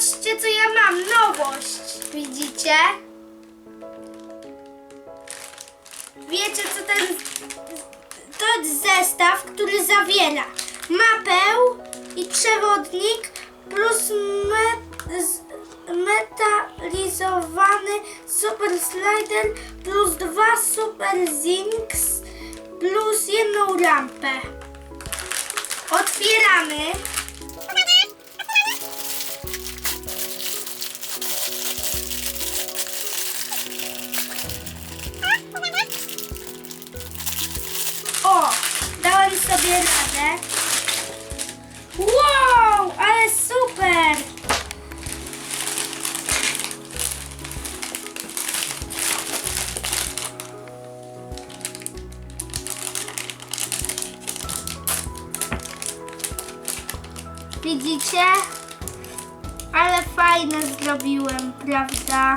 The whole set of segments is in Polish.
Patrzcie, co ja mam, nowość. Widzicie? Wiecie, co ten... To zestaw, który zawiera mapę i przewodnik plus met, metalizowany super slider plus dwa super zinks plus jedną rampę. Otwieramy. Sobie radę. Wow, ale super! Widzicie? Ale fajne zrobiłem, prawda?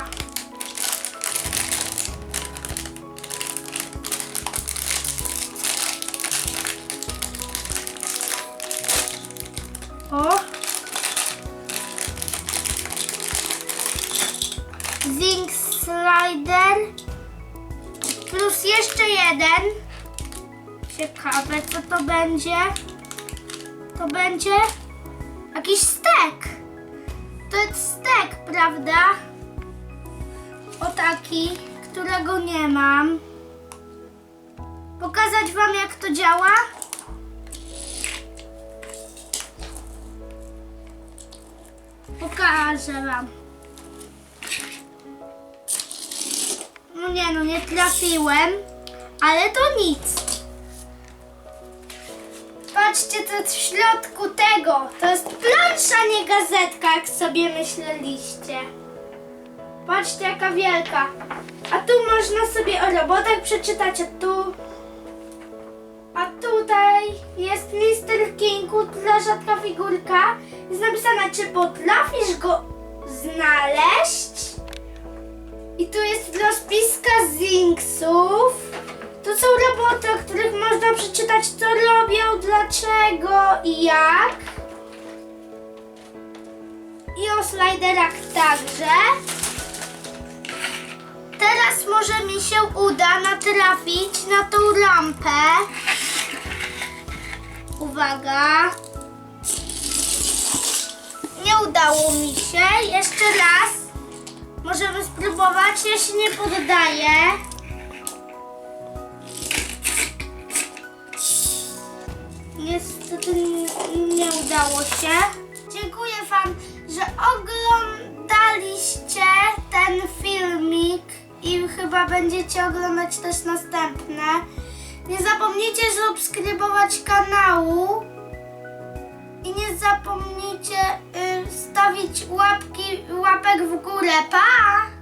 O! Zinc Slider plus jeszcze jeden. Ciekawe, co to będzie. To będzie jakiś stek. To jest stek, prawda? O taki, którego nie mam. Pokazać wam, jak to działa? Pokażę. No nie no, nie trafiłem, ale to nic. Patrzcie, co w środku tego. To jest plansza, nie gazetka, jak sobie myśleliście. Patrzcie, jaka wielka. A tu można sobie o robotach przeczytać, a tu... Tutaj jest Mr. Kingu, dla rzadka figurka. Jest napisane, czy potrafisz go znaleźć? I tu jest rozpiska Zinksów. To są roboty, o których można przeczytać, co robią, dlaczego i jak. I o slajderach także. Teraz może mi się uda natrafić na tą lampę. Uwaga. Nie udało mi się. Jeszcze raz. Możemy spróbować. Ja się nie poddaję. Niestety nie udało się. Dziękuję Wam, że oglądaliście ten filmik i chyba będziecie oglądać też następne. Nie zapomnijcie subskrybować kanału i nie zapomnijcie y, stawić łapki, łapek w górę. Pa!